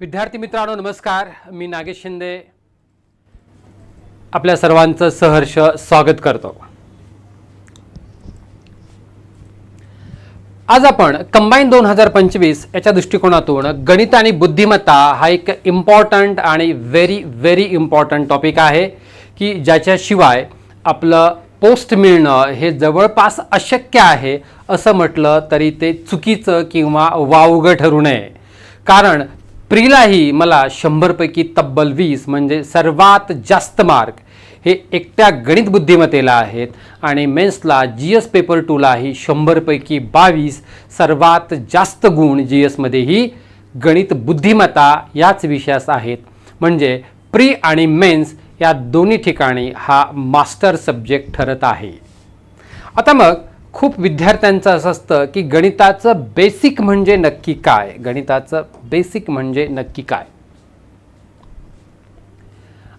विद्यार्थी मित्रांनो नमस्कार. मी नागेश शिंदे. आपल्या सर्वांचं सहर्ष स्वागत करतो. आज आपण कंबाईन दोन हजार पंचवीस याच्या दृष्टिकोनातून गणित आणि बुद्धिमत्ता हा एक इम्पॉर्टंट आणि व्हेरी व्हेरी इम्पॉर्टंट टॉपिक आहे की ज्याच्याशिवाय आपलं पोस्ट मिळणं हे जवळपास अशक्य आहे असं म्हटलं तरी ते चुकीचं किंवा वावगं ठरू नये. कारण प्रीलाही मला शंभरपैकी तब्बल वीस म्हणजे सर्वात जास्त मार्क हे एकट्या गणित बुद्धिमत्तेला आहेत. आणि मेन्सला जी एस पेपर टूलाही शंभरपैकी बावीस सर्वात जास्त गुण जी एसमध्येही गणित बुद्धिमत्ता याच विषयास आहेत. म्हणजे प्री आणि मेन्स या दोन्ही ठिकाणी हा मास्टर सब्जेक्ट ठरत आहे. आता मग खूप विद्यार्थ्यांचं असं असतं की गणिताचं बेसिक म्हणजे नक्की काय? गणिताचं बेसिक म्हणजे नक्की काय?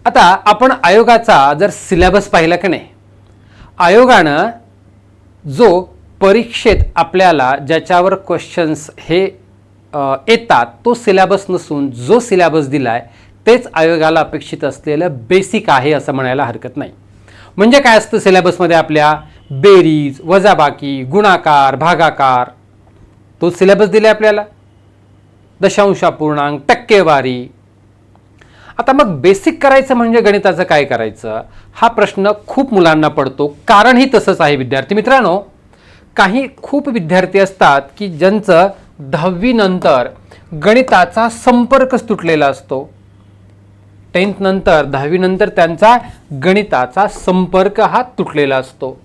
आता आपण आयोगाचा जर सिलेबस पाहिला की नाही आयोगानं जो परीक्षेत आपल्याला ज्याच्यावर क्वेश्चन्स हे येतात तो सिलेबस नसून जो सिलेबस दिला आहे तेच आयोगाला अपेक्षित असलेलं बेसिक आहे असं म्हणायला हरकत नाही. म्हणजे काय असतं सिलेबसमध्ये आपल्या? बेरीज वजाबाकी गुणाकार भागाकार. तो सिलेबस दिला आपल्याला. दशांशापूर्णांक टक्केवारी. आता मग बेसिक करायचं म्हणजे गणिताचं काय करायचं? हा प्रश्न खूप मुलांना पडतो. कारणही तसंच आहे विद्यार्थी मित्रांनो. काही खूप विद्यार्थी असतात की ज्यांचं दहावीनंतर गणिताचा संपर्कच तुटलेला असतो. टेन्थनंतर दहावीनंतर त्यांचा गणिताचा संपर्क हा तुटलेला असतो.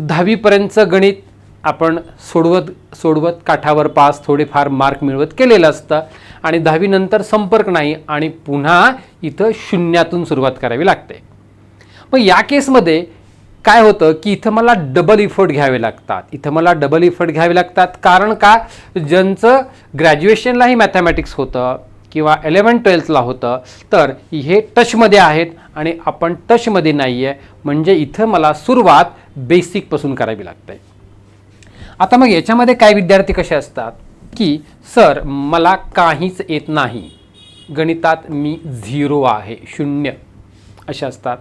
दहावीपर्यंतचं गणित आपण सोडवत सोडवत काठावर पास थोडेफार मार्क मिळवत केलेलं असतं. आणि दहावीनंतर संपर्क नाही आणि पुन्हा इथं शून्यातून सुरुवात करावी लागते. मग या केसमध्ये काय होतं की इथं मला डबल इफर्ट घ्यावे लागतात. इथं मला डबल इफर्ट घ्यावे लागतात. कारण का? ज्यांचं ग्रॅज्युएशनलाही मॅथमॅटिक्स होतं किंवा इलेवन ट्वेल्थला होतं तर हे टचमध्ये आहेत आणि आपण टचमध्ये नाही आहे म्हणजे इथं मला सुरुवात बेसिकपासून करावी लागते. आता मग याच्यामध्ये काय विद्यार्थी कसे असतात? की सर मला काहीच येत नाही. गणितात मी झिरो आहे शून्य. असे असतात.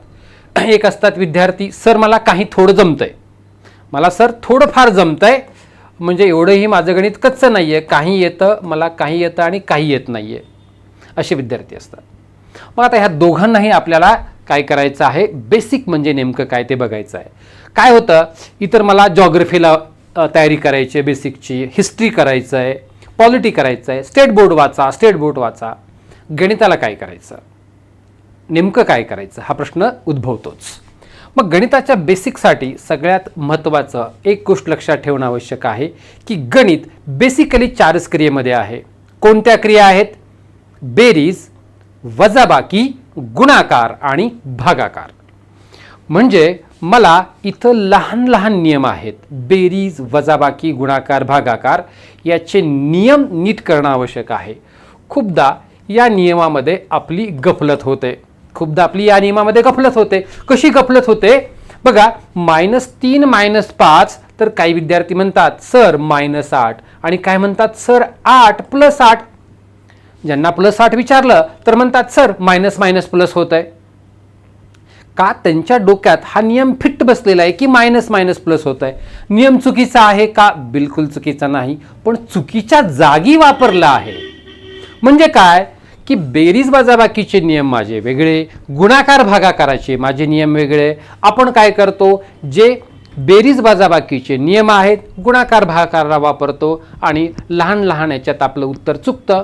एक असतात विद्यार्थी सर मला काही थोडं जमतंय. मला सर थोडंफार जमतंय. म्हणजे एवढंही माझं गणित कच्चं नाही आहे काही येतं मला काही येतं आणि काही येत नाही आहे असे विद्यार्थी असतात. मग आता ह्या दोघांनाही आपल्याला काय करायचं आहे? बेसिक म्हणजे नेमकं काय ते बघायचं आहे. काय होतं? इतर मला जॉग्रफीला तयारी करायची आहे बेसिकची हिस्ट्री करायचं आहे पॉलिटी करायचं आहे स्टेट बोर्ड वाचा स्टेट बोर्ड वाचा. गणिताला काय करायचं? नेमकं काय करायचं? हा प्रश्न उद्भवतोच. मग गणिताच्या बेसिकसाठी सगळ्यात महत्त्वाचं एक गोष्ट लक्षात ठेवणं आवश्यक आहे की गणित बेसिकली चारच क्रियेमध्ये आहे. कोणत्या क्रिया आहेत? बेरीज वजाबाकी गुणाकार आणि भागाकार. म्हणजे मला इथं लहान लहान नियम आहेत. बेरीज वजाबाकी गुणाकार भागाकार याचे नियम नीट करणं आवश्यक आहे. खूपदा या नियमामध्ये आपली गफलत होते. खूपदा आपली या नियमामध्ये गफलत होते. कशी गफलत होते? बघा मायनस तीन मायनस पाच तर काही विद्यार्थी म्हणतात सर मायनस आठ. आणि काय म्हणतात सर आठ प्लस आठ. ज्यांना प्लस आठ विचारलं तर म्हणतात सर मायनस मायनस प्लस होत आहे का? त्यांच्या डोक्यात हा नियम फिट बसलेला आहे की मायनस मायनस प्लस होत आहे नियम चुकीचा आहे का? बिलकुल चुकीचा नाही. पण चुकीच्या जागी वापरला आहे. म्हणजे काय? की बेरीज वजाबाकीचे नियम माझे वेगळे गुणाकार भागाकाराचे माझे नियम वेगळे. आपण काय करतो? जे बेरीज वजाबाकीचे नियम आहेत गुणाकार भागाकाराला वापरतो आणि लहान लहान याच्यात आपलं उत्तर चुकतं.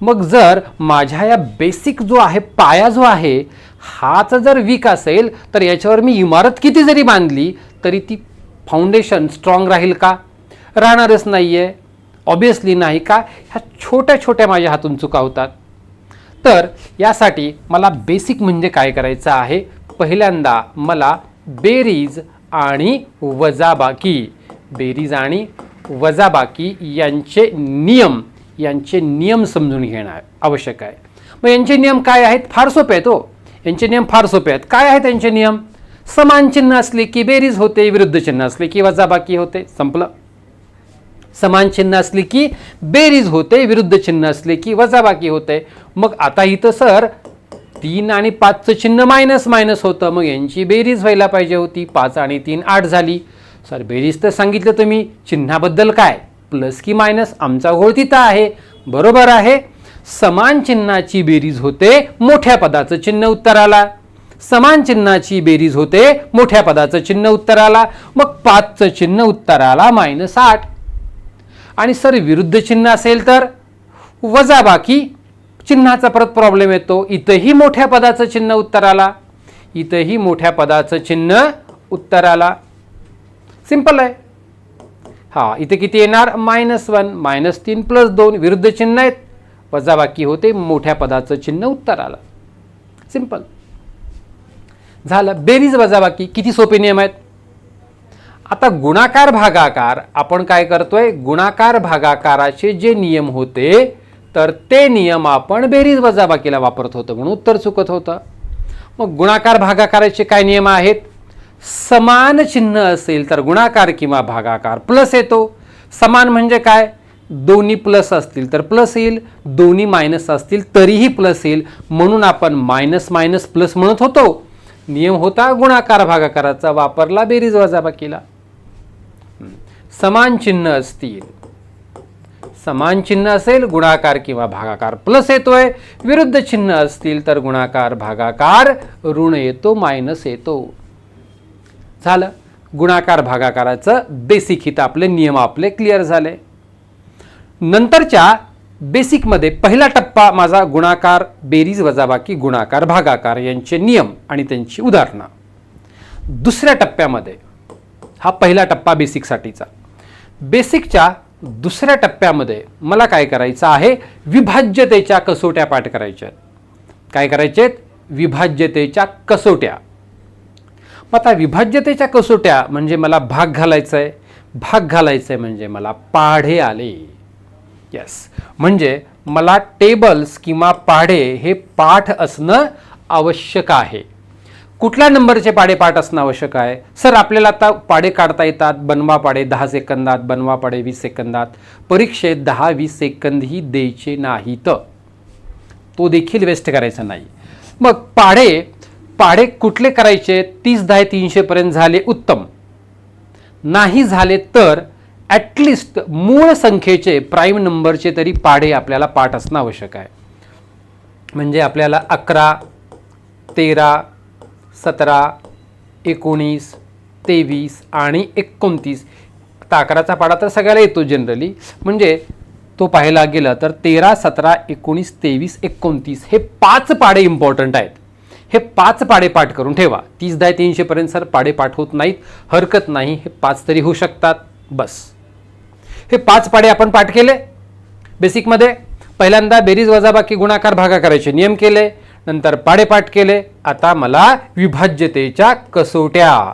मग जर माझ्या या बेसिक जो आहे पाया जो आहे हाच जर वीक असेल तर याच्यावर मी इमारत किती जरी बांधली तरी ती फाउंडेशन स्ट्रॉंग राहील का? राहणारच नाही आहे ऑब्वियसली नाही का? ह्या छोट्या छोट्या माझ्या हातून चुका होतात. तर यासाठी मला बेसिक म्हणजे काय करायचं आहे? पहिल्यांदा मला बेरीज आणि वजाबाकी बेरीज आणि वजाबाकी यांचे नियम यांचे नियम समजून घेणं आवश्यक आहे. मग यांचे नियम काय आहेत? फार सोपे आहेत हो. यांचे नियम फार सोपे आहेत. काय आहेत यांचे नियम? समान चिन्ह असले की बेरीज होते विरुद्ध चिन्ह असले की वजाबाकी होते संपलं. समान चिन्ह असले की बेरीज होते विरुद्ध चिन्ह असले की वजाबाकी होते. मग आता इथं सर तीन आणि पाचचं चिन्ह मायनस मायनस होतं. मग यांची बेरीज व्हायला पाहिजे होती. पाच आणि तीन आठ झाली. सर बेरीज तर सांगितलं तुम्ही. चिन्हाबद्दल काय? प्लस की मायनस आमचा घोळ तिथं आहे. बरोबर आहे. समान चिन्हाची बेरीज होते मोठ्या पदाचं चिन्ह उत्तराला. समान चिन्हाची बेरीज होते मोठ्या पदाचं चिन्ह उत्तराला. मग पाचचं चिन्ह उत्तराला मायनस आठ. आणि सर विरुद्ध चिन्ह असेल तर? वजाबाकी चिन्हाचा परत प्रॉब्लेम येतो. इथंही मोठ्या पदाचं चिन्ह उत्तराला. इथंही मोठ्या पदाचं चिन्ह उत्तराला. सिंपल आहे. हा इथे किती येणार? मायनस वन मायनस तीन प्लस दोन विरुद्ध चिन्ह आहेत. वजाबाकी होते मोठ्या पदाचं चिन्ह उत्तर आलं. सिंपल झालं. बेरीज वजाबाकी किती सोपे नियम आहेत? आता गुणाकार भागाकार आपण काय करतोय? गुणाकार भागाकाराचे जे नियम होते तर ते नियम आपण बेरीज वजाबाकीला वापरत होतो म्हणून उत्तर चुकत होतं. मग गुणाकार भागाकाराचे काय नियम आहेत? समान चिन्ह असेल तर गुणाकार किंवा भागाकार. प्लस येतो. समान म्हणजे काय? दोन्ही प्लस असतील तर प्लस येईल. दोन्ही मायनस असतील तरीही प्लस येईल. म्हणून आपण मायनस मायनस प्लस म्हणत होतो. नियम होता गुणाकार भागाकाराचा. वापरला बेरीज वजाबाकीला समान चिन्ह असतील. समान चिन्ह असेल गुणाकार किंवा भागाकार. प्लस येतोय. विरुद्ध चिन्ह असतील तर गुणाकार भागाकार. ऋण येतो मायनस येतो. झालं. गुणाकार भागाकाराचं बेसिक हित आपले नियम आपले क्लिअर झाले. नंतरच्या बेसिकमध्ये पहिला टप्पा माझा गुणाकार बेरीज वजाबाकी गुणाकार भागाकार यांचे नियम आणि त्यांची उदाहरणं. दुसऱ्या टप्प्यामध्ये हा पहिला टप्पा बेसिकसाठीचा बेसिकच्या दुसऱ्या टप्प्यामध्ये मला काय करायचं आहे? विभाज्यतेच्या कसोट्या पाठ करायच्या आहेत. काय करायचे आहेत? विभाज्यतेच्या कसोट्या. मग आता विभाज्यतेच्या कसोट्या म्हणजे मला भाग घालायचा आहे भाग घालायचं आहे म्हणजे मला पाढे आले. यस म्हणजे मला टेबल्स किंवा पाढे हे पाठ असणं आवश्यक आहे. कुठल्या नंबरचे पाडे पाठ असणं आवश्यक आहे? सर आपल्याला आता पाडे काढता येतात. बनवा पाडे दहा सेकंदात बनवा पाडे वीस सेकंदात. परीक्षेत दहा वीस सेकंदही द्यायचे नाहीत. तो देखील वेस्ट करायचा नाही. मग पाढे पाढे कुठले करायचे? तीस दहा तीनशेपर्यंत झाले उत्तम. नाही झाले तर ॲटलिस्ट मूळ संख्येचे प्राईम नंबरचे तरी पाढे आपल्याला पाठ असणं आवश्यक आहे. म्हणजे आपल्याला अकरा तेरा सतरा एकोणीस तेवीस आणि एकोणतीस. आता अकराचा पाडा तर सगळ्याला येतो जनरली म्हणजे तो पाहायला गेला तर तेरा सतरा एकोणीस तेवीस एकोणतीस हे पाच पाडे इम्पॉर्टंट आहेत. हे पाच पाडे पाठ करून ठेवा. तीस दहा तीनशेपर्यंत सर पाडे पाठ होत नाहीत. हरकत नाही. हे पाच तरी होऊ शकतात. बस. हे पाच पाडे आपण पाठ केले. बेसिकमध्ये पहिल्यांदा बेरीज वजाबाकी गुणाकार भागाकाराचे नियम केले. नंतर पाडेपाठ केले. आता मला विभाज्यतेच्या कसोट्या.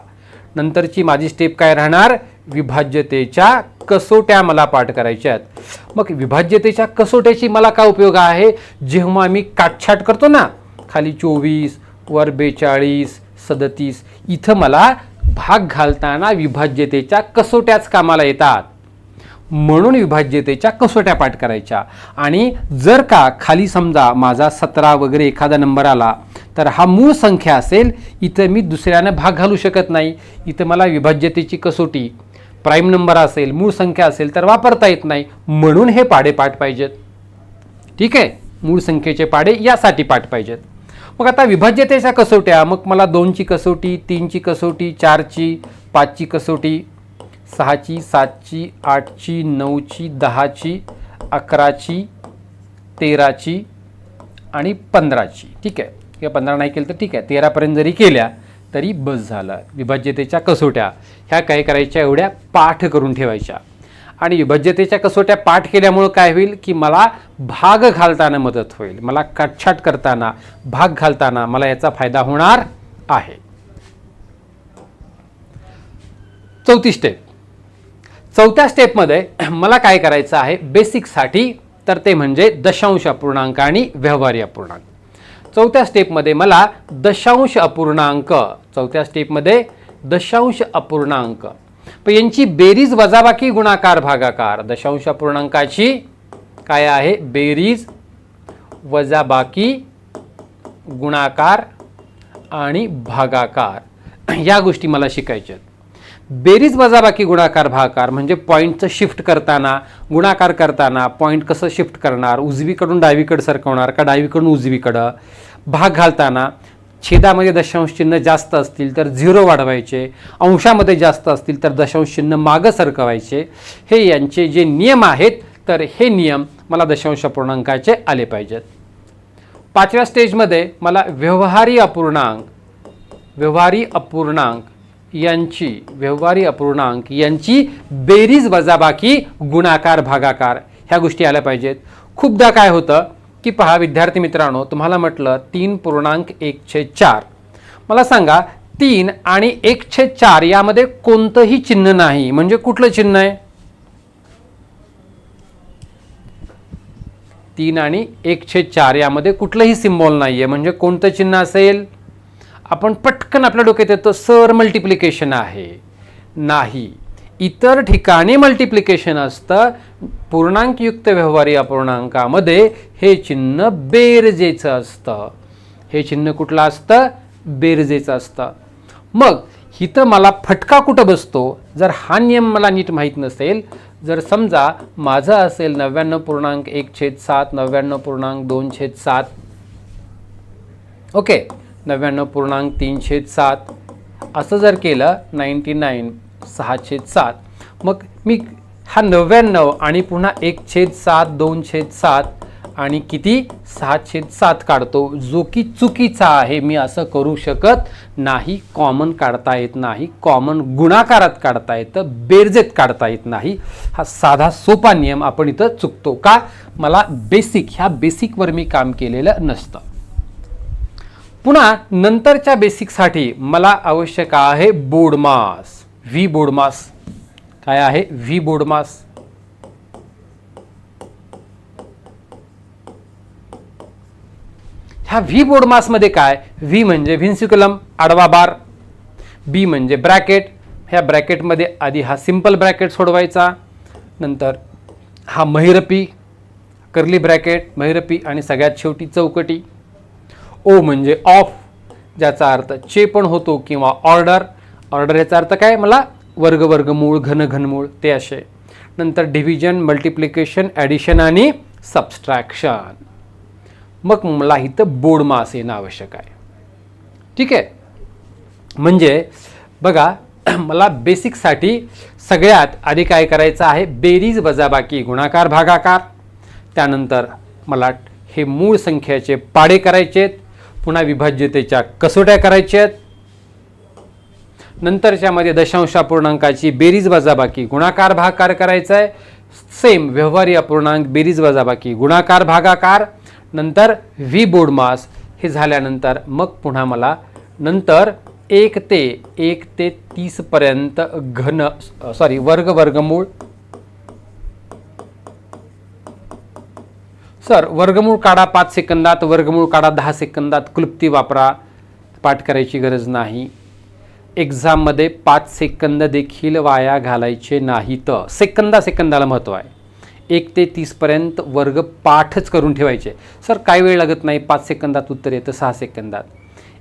नंतरची माझी स्टेप काय राहणार? विभाज्यतेच्या कसोट्या मला पाठ करायच्या आहेत. मग विभाज्यतेच्या कसोट्याची मला काय उपयोग आहे? जेव्हा मी काटछाट करतो ना खाली चोवीस वर बेचाळीस सदतीस इथं मला भाग घालताना विभाज्यतेच्या कसोट्याच कामाला येतात. म्हणून विभाज्यतेच्या कसोट्या पाठ करायच्या. आणि जर का खाली समजा माझा सतरा वगैरे एखादा नंबर आला तर हा मूळ संख्या असेल इथं मी दुसऱ्यानं भाग घालू शकत नाही. इथं मला विभाज्यतेची कसोटी प्राईम नंबर असेल मूळ संख्या असेल तर वापरता येत नाही. म्हणून हे पाडे पाठ पाहिजेत. ठीक आहे? मूळ संख्येचे पाडे यासाठी पाठ पाहिजेत. मग आता विभाज्यतेच्या कसोट्या मग मला दोनची कसोटी तीनची कसोटी चारची पाचची कसोटी सहाची सातची आठची नऊची दहाची अकराची तेराची आणि पंधराची. ठीक आहे? किंवा पंधरा नाही केलं तर ठीक आहे. तेरापर्यंत जरी केल्या तरी बस झालं. विभाज्यतेच्या कसोट्या ह्या काय करायच्या एवढ्या पाठ करून ठेवायच्या. आणि विभज्यतेच्या कसोट्या पाठ केल्यामुळं काय होईल की मला भाग घालताना मदत होईल. मला काटछाट करताना भाग घालताना मला याचा फायदा होणार आहे. चौथी स्टेप चौथ्या स्टेपमध्ये मला काय करायचं आहे? बेसिकसाठी तर ते म्हणजे दशांश अपूर्णांक आणि व्यवहारी अपूर्णांक. चौथ्या स्टेपमध्ये मला दशांश अपूर्णांक चौथ्या स्टेपमध्ये दशांश अपूर्णांक पण यांची बेरीज वजाबाकी गुणाकार भागाकार. दशांश पूर्णांकाची काय आहे? बेरीज वजाबाकी गुणाकार आणि भागाकार. या गोष्टी मला शिकायच्या आहेत. बेरीज वजाबाकी गुणाकार भागाकार म्हणजे पॉईंटचं शिफ्ट करताना गुणाकार करताना पॉईंट कसं शिफ्ट करणार? उजवीकडून डावीकडे सरकवणार का डावीकडून उजवीकडं? भाग घालताना छेदामध्ये दशांश चिन्ह जास्त असतील तर झिरो वाढवायचे अंशामध्ये जास्त असतील तर दशांश चिन्ह मागं सरकवायचे. हे यांचे जे नियम आहेत तर हे नियम मला दशांश पूर्णांकाचे आले पाहिजेत. पाचव्या स्टेजमध्ये मला व्यवहारी अपूर्णांक व्यवहारी अपूर्णांक यांची व्यवहारी अपूर्णांक यांची बेरीज वजाबाकी गुणाकार भागाकार ह्या गोष्टी आल्या पाहिजेत. खूपदा काय होतं की पहा विद्यार्थी मित्रांनो तुम्हाला म्हटलं तीन पूर्णांक एकशे चार. मला सांगा तीन आणि एकशे चार यामध्ये कोणतंही चिन्ह नाही. म्हणजे कुठलं चिन्ह आहे? तीन आणि एकशे चार यामध्ये कुठलंही सिम्बॉल नाही आहे म्हणजे कोणतं चिन्ह असेल? आपण पटकन आपल्या डोक्यात येतो सर मल्टिप्लिकेशन आहे. नाही. इतर ठिकाणी मल्टिप्लिकेशन असतं. पूर्णांकयुक्त व्यवहारी अपूर्णांकामध्ये हे चिन्ह बेरजेचं असतं. हे चिन्ह कुठलं असतं? बेरजेचं असतं. मग इथं मला फटका कुठं बसतो? जर हा नियम मला नीट माहीत नसेल जर समजा माझं असेल नव्याण्णव पूर्णांक एक छेद सात नव्याण्णव पूर्णांक दोन छेद सात. ओके नव्याण्णव पूर्णांक तीन छेद सात. असं जर केलं नाईंटी नाईन सहा छेद सात. मग मी हा नव्याण्णव आणि पुन्हा एक छेद सात दोन छेद सात आणि किती? सहा छेद सात काढतो. जो की चुकीचा आहे मी असं करू शकत नाही. कॉमन काढता येत नाही. कॉमन गुणाकारात काढता येतं. बेरजेत काढता येत नाही. हा साधा सोपा नियम आपण इथं चुकतो का? मला बेसिक ह्या बेसिकवर मी काम केलेलं नसतं. पुन्हा नंतरच्या बेसिकसाठी मला आवश्यक आहे बोडमास व्ही बोर्डमास काय आहे? व्ही बोर्डमास ह्या व्ही बोर्डमासमध्ये काय? व्ही म्हणजे व्हिन्सिकुलम आडवा बार. बी म्हणजे ब्रॅकेट. ह्या ब्रॅकेटमध्ये आधी हा सिंपल ब्रॅकेट सोडवायचा. नंतर हा महिरपी कर्ली ब्रॅकेट महिरपी आणि सगळ्यात शेवटी चौकटी. ओ म्हणजे ऑफ ज्याचा अर्थ चे पण होतो किंवा ऑर्डर. ऑर्डर याचा अर्थ काय? मला वर्ग वर्गमूळ घन घनमूळ ते असे. नंतर डिव्हिजन मल्टिप्लिकेशन ॲडिशन आणि सबस्ट्रॅक्शन मग मला इथं बोर्ड मास येणं आवश्यक आहे. ठीक आहे? म्हणजे बघा मला बेसिकसाठी सगळ्यात आधी काय करायचं आहे? बेरीज वजाबाकी गुणाकार भागाकार. त्यानंतर मला हे मूळ संख्येचे पाडे करायचे आहेत पुन्हा विभाज्यतेच्या कसोट्या करायच्या आहेत नंतरच्यामध्ये दशांश अपूर्णांकाची बेरीज वजाबाकी. गुणाकार भागाकार करायचा आहे सेम व्यवहारी अपूर्णांक बेरीज वजाबाकी. गुणाकार भागाकार नंतर व्ही बोर्ड मास. हे झाल्यानंतर मग पुन्हा मला नंतर एक ते एक ते तीसपर्यंत घन सॉरी वर्ग वर्गमूळ. सर वर्गमूळ काढा पाच सेकंदात वर्गमूळ काढा दहा सेकंदात. क्लुप्ती वापरा. पाठ करायची गरज नाही. एक्झाममध्ये पाच सेकंद देखील वाया घालायचे नाहीत. सेकंदा सेकंदाला महत्त्व आहे. एक ते तीसपर्यंत वर्ग पाठच करून ठेवायचे. सर काय वेळ लागत नाही. पाच सेकंदात उत्तर येतं सहा सेकंदात.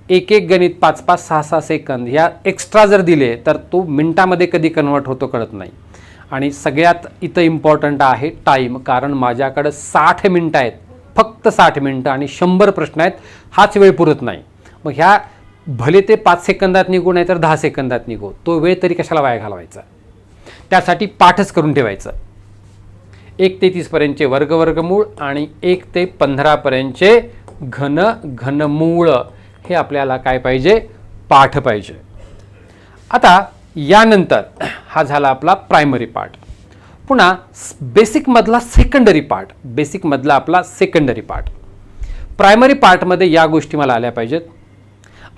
एक एक गणित पाच पाच सहा सहा सेकंद. ह्या एक्स्ट्रा जर दिले तर तो मिनटामध्ये कधी कन्वर्ट होतो कळत नाही. आणि सगळ्यात इथं इम्पॉर्टंट आहे टाईम कारण माझ्याकडं साठ मिनटं आहेत. फक्त साठ मिनटं आणि शंभर प्रश्न आहेत. हाच वेळ पुरत नाही. मग ह्या भले ते पाच सेकंदात निघू नाही तर दहा सेकंदात निघू तो वेळ तरी कशाला वाया घालवायचा? त्यासाठी पाठच करून ठेवायचं. एक ते तीसपर्यंतचे वर्ग वर्गमूळ आणि एक ते पंधरापर्यंतचे घन घनमूळ. हे आपल्याला काय पाहिजे? पाठ पाहिजे. आता यानंतर हा झाला आपला प्रायमरी पार्ट पुन्हा बेसिकमधला सेकंडरी पार्ट बेसिकमधला आपला सेकंडरी पार्ट प्रायमरी पार्टमध्ये या गोष्टी मला आल्या पाहिजेत.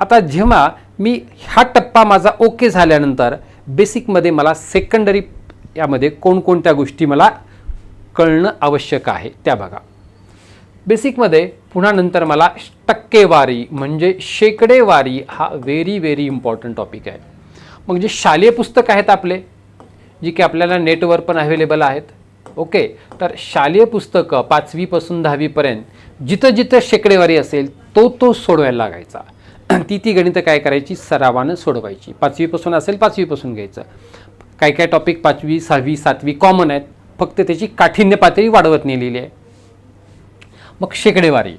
आता जेव्हा मी हा टप्पा माझा ओके झाल्यानंतर बेसिकमध्ये मला सेकंडरी यामध्ये कोणकोणत्या गोष्टी मला कळणं आवश्यक आहे त्या बघा. बेसिकमध्ये पुन्हा नंतर मला टक्केवारी म्हणजे शेकडेवारी हा व्हेरी व्हेरी इम्पॉर्टंट टॉपिक आहे. मग जे शालेय पुस्तक आहेत आपले जी की आपल्याला नेटवर पण अवेलेबल आहेत ओके तर शालेय पुस्तकं पाचवीपासून दहावीपर्यंत जिथं जिथं शेकडेवारी असेल तो तो सोडवायला लागायचा. ती ती गणितं काय करायची? सरावानं सोडवायची. पाचवीपासून असेल पाचवीपासून घ्यायचं. काय काय टॉपिक पाचवी सहावी सातवी कॉमन आहेत. फक्त त्याची काठिण्य पातळी वाढवत नेलेली आहे. मग शेकडेवारी.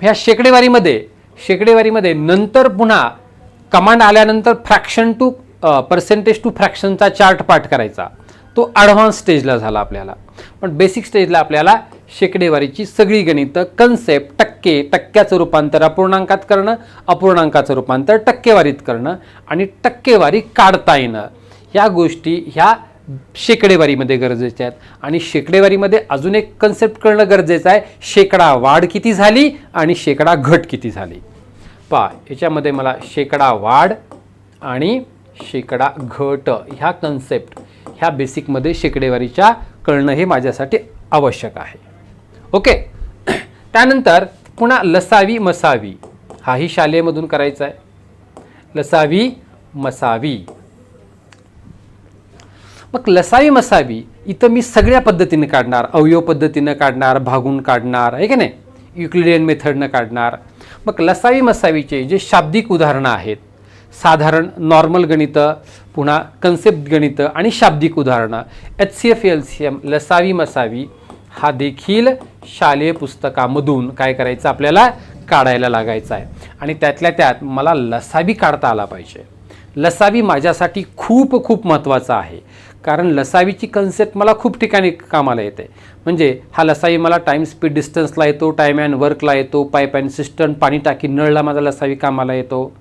ह्या शेकडेवारीमध्ये शेकडेवारीमध्ये नंतर पुन्हा कमांड आल्यानंतर फ्रॅक्शन टू पर्सेंटेज टू फ्रॅक्शनचा चार्ट पाठ करायचा. तो ॲडव्हान्स स्टेजला झाला आपल्याला. पण बेसिक स्टेजला आपल्याला शेकडेवारीची सगळी गणितं कन्सेप्ट टक्के टक्क्याचं रूपांतर अपूर्णांकात करणं अपूर्णांकाचं रूपांतर टक्केवारीत करणं आणि टक्केवारी काढता येणं. ह्या गोष्टी ह्या शेकडेवारीमध्ये गरजेच्या आहेत. आणि शेकडेवारीमध्ये अजून एक कन्सेप्ट करणं गरजेचं आहे. शेकडा वाढ किती झाली आणि शेकडा घट किती झाली? पहा याच्यामध्ये मला शेकडा वाढ आणि शेकडा घट ह्या कन्सेप्ट ह्या बेसिकमध्ये शेकडेवारीच्या कळणं हे माझ्यासाठी आवश्यक आहे. ओके त्यानंतर पुन्हा लसावी मसावी. हाही शालेयमधून करायचा आहे. लसावी मसावी. मग लसावी मसावी इथं मी सगळ्या पद्धतीने काढणार. अवयव पद्धतीनं काढणार भागून काढणार आहे की नाही? युक्लिडियन मेथडनं काढणार. मग लसावी मसावीचे जे शाब्दिक उदाहरणं आहेत साधारण नॉर्मल गणितं पुन्हा कन्सेप्ट गणितं आणि शाब्दिक उदाहरणं. H C F L C M लसावी मसावी हा देखील शालेय पुस्तकामधून काय करायचं आपल्याला? काढायला लागायचा आहे. आणि त्यातल्या त्यात मला लसावी काढता आला पाहिजे. लसावी माझ्यासाठी खूप खूप महत्त्वाचा आहे. कारण लसावीची कन्सेप्ट मला खूप ठिकाणी कामाला येते. म्हणजे हा लसावी मला टाईम स्पीड डिस्टन्सला येतो टाईम अँड वर्कला येतो पाईप अँड सिस्टम पाणी टाकी नळला माझा लसावी कामाला येतो.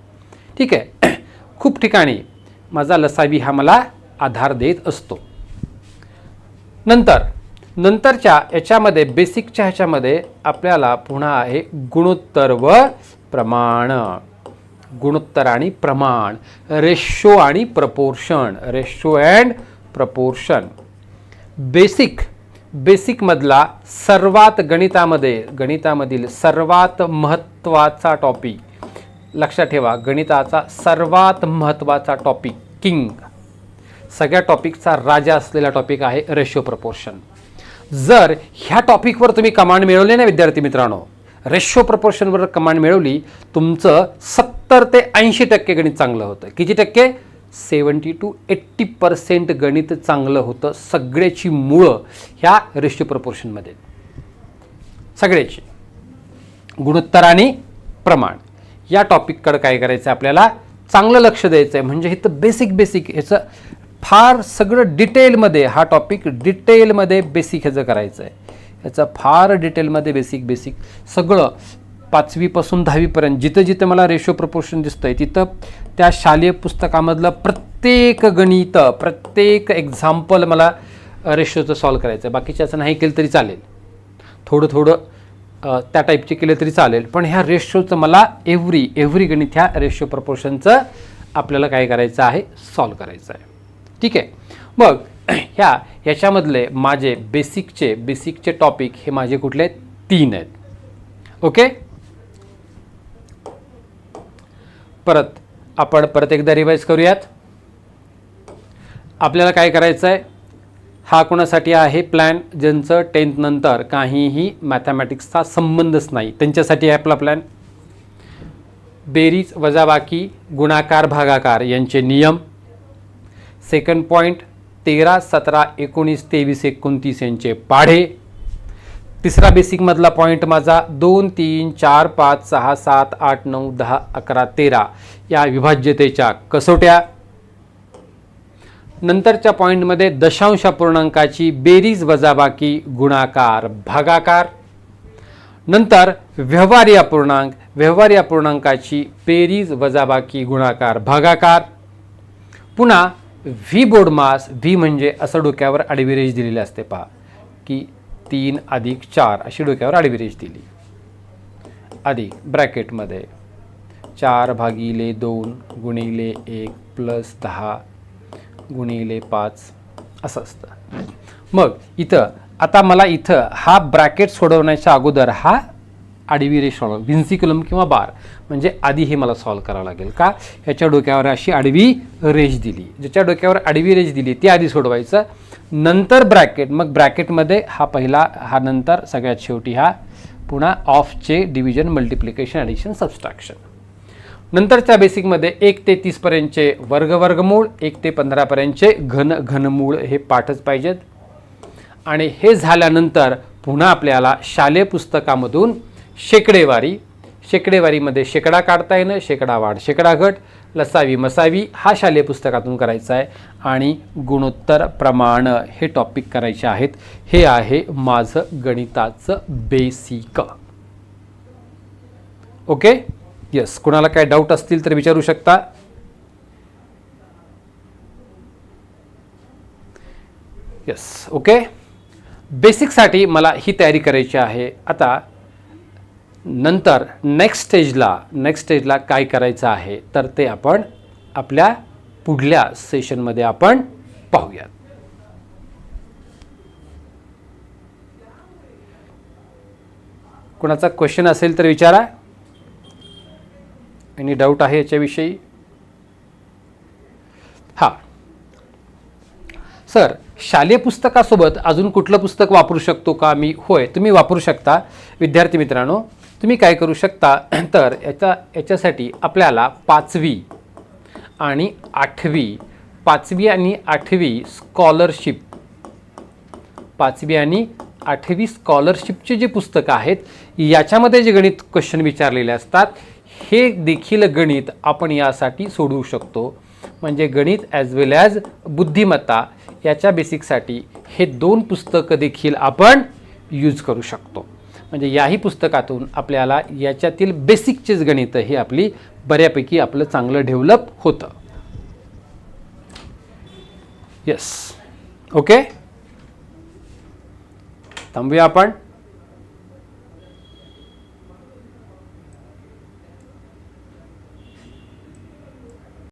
ठीक आहे. खूप ठिकाणी माझा लसावी हा मला आधार देत असतो. नंतर नंतरच्या याच्यामध्ये बेसिकच्या ह्याच्यामध्ये आपल्याला पुन्हा आहे गुणोत्तर व प्रमाण. गुणोत्तर आणि प्रमाण. रेशो आणि proportion. Ratio and proportion. Basic. बेसिकमधला सर्वात गणितामध्ये गणितामधील सर्वात महत्त्वाचा टॉपिक. लक्षात ठेवा गणिताचा सर्वात महत्त्वाचा टॉपिक. किंग. सगळ्या टॉपिकचा राजा असलेला टॉपिक आहे रेशो प्रपोर्शन जर ह्या टॉपिकवर तुम्ही कमांड मिळवले ना विद्यार्थी मित्रांनो रेशो प्रपोर्शनवर कमांड मिळवली तुमचं सत्तर ते ऐंशी टक्के गणित चांगलं होतं. किती टक्के? सेवन्टी टू एट्टी पर्सेंट गणित चांगलं होतं. सगळ्याची मुळं ह्या रेशो प्रपोर्शनमध्ये सगळ्याची. गुणोत्तर आणि प्रमाण. या टॉपिककडं काय करायचं आहे आपल्याला? चांगलं लक्ष द्यायचं आहे म्हणजे इथं बेसिक बेसिक ह्याचं फार सगळं डिटेलमध्ये हा टॉपिक डिटेलमध्ये बेसिक ह्याचं करायचं आहे ह्याचं फार डिटेलमध्ये बेसिक बेसिक सगळं पाचवीपासून दहावीपर्यंत जिथं जिथं मला रेशो प्रपोर्शन दिसतं आहे तिथं त्या शालेय पुस्तकामधलं प्रत्येक गणित प्रत्येक एक्झाम्पल मला रेशोचं सॉल्व करायचं आहे बाकीच्याचं नाही केलं तरी चालेल. थोडं थोडं त्या टाईपचे केले तरी चालेल. पण ह्या रेशोचं मला एव्हरी एव्हरी गणित ह्या रेशो प्रपोर्शनचं आपल्याला काय करायचं आहे? सॉल्व करायचं आहे. ठीक आहे? मग ह्या ह्याच्यामधले माझे बेसिकचे बेसिकचे टॉपिक हे माझे कुठले? तीन आहेत. ओके परत आपण परत एकदा रिवाईज करूयात. आपल्याला काय करायचं आहे हा कोणासाठी आहे? प्लॅन ज्यांचं टेन्थनंतर काहीही मॅथमॅटिक्सचा संबंधच नाही. त्यांच्यासाठी आहे आपला प्लॅन बेरीज वजाबाकी गुणाकार भागाकार यांचे नियम. सेकंड पॉईंट तेरा सतरा एकोणीस तेवीस एकोणतीस यांचे पाढे. तिसरा बेसिकमधला पॉईंट माझा दोन तीन चार पाच सहा सात आठ नऊ दहा अकरा तेरा या विभाज्यतेच्या कसोट्या. नंतरच्या पॉईंटमध्ये दशांश अपूर्णांकाची बेरीज वजाबाकी गुणाकार भागाकार. नंतर व्यवहारी अपूर्णांक व्यवहारी अपूर्णांकाची बेरीज वजाबाकी गुणाकार भागाकार. पुन्हा व्ही बोर्ड मास व्ही म्हणजे असं डोक्यावर आडवी दिलेली असते पहा की तीन अधिक चार अशी डोक्यावर आडवी दिली. अधिक ब्रॅकेटमध्ये चार भागिले दोन गुणिले एक प्लस दहा गुणिले पाच असं असतं. मग इथं आता मला इथं हा ब्रॅकेट सोडवण्याच्या अगोदर हा आडवी रेष सॉल्व व्हिन्सिक्युलम किंवा बार. म्हणजे आधी हे मला सॉल्व करावं लागेल का? ह्याच्या डोक्यावर अशी आडवी रेष दिली. ज्याच्या डोक्यावर आडवी रेष दिली ती आधी सोडवायचं. नंतर ब्रॅकेट. मग ब्रॅकेटमध्ये हा पहिला हा नंतर सगळ्यात शेवटी हा पुन्हा ऑफचे डिव्हिजन मल्टिप्लिकेशन ॲडिशन सबस्ट्रॅक्शन. नंतरच्या बेसिकमध्ये एक ते तीसपर्यंतचे वर्ग वर्गमूळ एक ते पंधरापर्यंतचे घन घनमूळ हे पाठच पाहिजेत. आणि हे झाल्यानंतर पुन्हा आपल्याला शालेय पुस्तकामधून शेकडेवारी शेकडेवारीमध्ये शेकडा काढता येणं शेकडा वाढ शेकडा घट लसावी मसावी हा शालेय पुस्तकातून करायचा आहे. आणि गुणोत्तर प्रमाण हे टॉपिक करायचे आहेत. हे आहे माझं गणिताचं बेसिक ओके? येस कुणाला काय डाऊट असतील तर विचारू शकता. येस ओके बेसिकसाठी मला ही तयारी करायची आहे. आता नंतर नेक्स्ट स्टेजला नेक्स्ट स्टेजला काय करायचं आहे तर ते आपण आपल्या पुढल्या सेशनमध्ये आपण पाहूयात. कुणाचा क्वेश्चन असेल तर विचारा. एनी डाऊट आहे याच्याविषयी? हां. सर शालेय पुस्तकासोबत अजून कुठलं पुस्तक वापरू शकतो का मी? होय तुम्ही वापरू शकता. विद्यार्थी मित्रांनो तुम्ही काय करू शकता? तर याचा याच्यासाठी आपल्याला पाचवी आणि आठवी पाचवी आणि आठवी स्कॉलरशिप पाचवी आणि आठवी स्कॉलरशिपचे जे पुस्तकं आहेत याच्यामध्ये जे गणित क्वेश्चन विचारलेले असतात हे देखील गणित आपण यासाठी सोडवू शकतो. म्हणजे गणित ॲज वेल ॲज बुद्धिमत्ता याच्या बेसिकसाठी हे दोन पुस्तकं देखील आपण यूज करू शकतो. म्हणजे याही पुस्तकातून आपल्याला याच्यातील बेसिकचेच गणित हे आपली बऱ्यापैकी आपलं चांगलं डेव्हलप होतं. येस ओके थांबूया आपण.